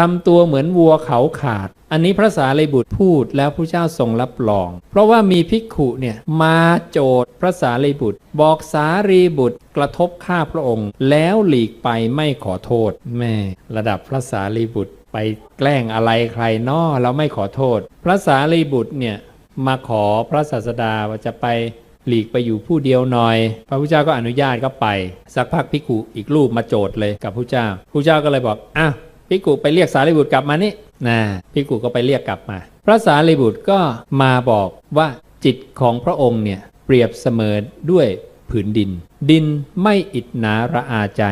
ทำตัวเหมือนวัวเขาขาด อันนี้พระสารีบุตรพูดแล้วพระเจ้าทรงรับรอง เพราะว่ามีภิกขุเนี่ยมาโจทย์พระสารีบุตร บอกสารีบุตรกระทบข้าพระองค์ แล้วหลีกไปไม่ขอโทษ แม่ ระดับพระสารีบุตรไปแกล้งอะไรใครนอแล้วไม่ขอโทษ พระสารีบุตรเนี่ยมาขอพระศาสดาว่าจะไปหลีกไปอยู่ผู้เดียวหน่อย พระพุทธเจ้าก็อนุญาตก็ไป สักพักภิกขุอีกรูปมาโจทย์เลยกับพระเจ้าพระเจ้าก็เลยบอกอะ ภิกขุไปเรียกสารีบุตรกลับมานี่นะภิกขุก็ไปเรียกกลับมา พระสารีบุตรก็มาบอกว่าจิตของพระองค์เนี่ยเปรียบเสมอด้วยผืนดิน ดินไม่อิดหนาระอาใจ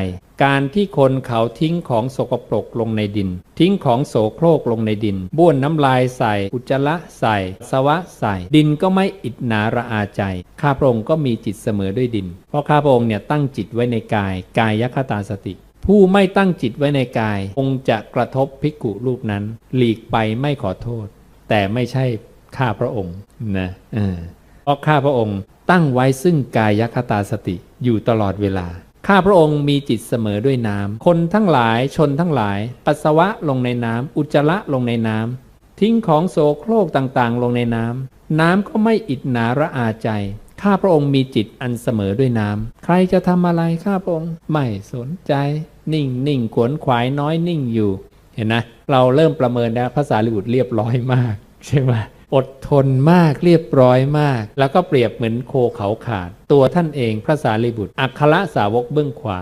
การที่คนเขาทิ้งของสกปรกลงในดิน ทิ้งของโสโครกลงในดิน บ้วนน้ำลายใส่ อุจจาระใส่ สวะใส่ ดินก็ไม่อิดหนาระอาใจ ข้าพระองค์ก็มีจิตเสมอด้วยดิน เพราะข้าพระองค์เนี่ยตั้งจิตไว้ในกาย กายคตาสติ ผู้ไม่ตั้งจิตไว้ในกาย คงจะกระทบภิกขุรูปนั้น หลีกไปไม่ขอโทษ แต่ไม่ใช่ข้าพระองค์นะเออเพราะข้าพระองค์ตั้งไว้ซึ่งกายคตาสติอยู่ตลอดเวลา ข้าพระองค์มีจิตเสมอด้วยน้ำคนทั้งหลายชนทั้งหลาย ปัสสาวะลงในน้ำอุจจาระลงในน้ำทิ้งของโสโครกต่างๆ ลงในน้ำน้ำก็ไม่อิดหนาระอาใจข้าพระองค์มีจิตอันเสมอด้วยน้ำ ใครจะทำอะไรข้าพระองค์ไม่สนใจ นิ่งนิ่งขวนขวายน้อยนิ่งอยู่ เห็นนะ เราเริ่มประเมินแล้วภาษาลิบุตรเรียบร้อยมาก ใช่ไหมอดทนมากเรียบร้อยมาก แล้วก็เปรียบเหมือนโคเขาขาด ตัวท่านเองพระสารีบุตร อัครสาวกเบื้องขวา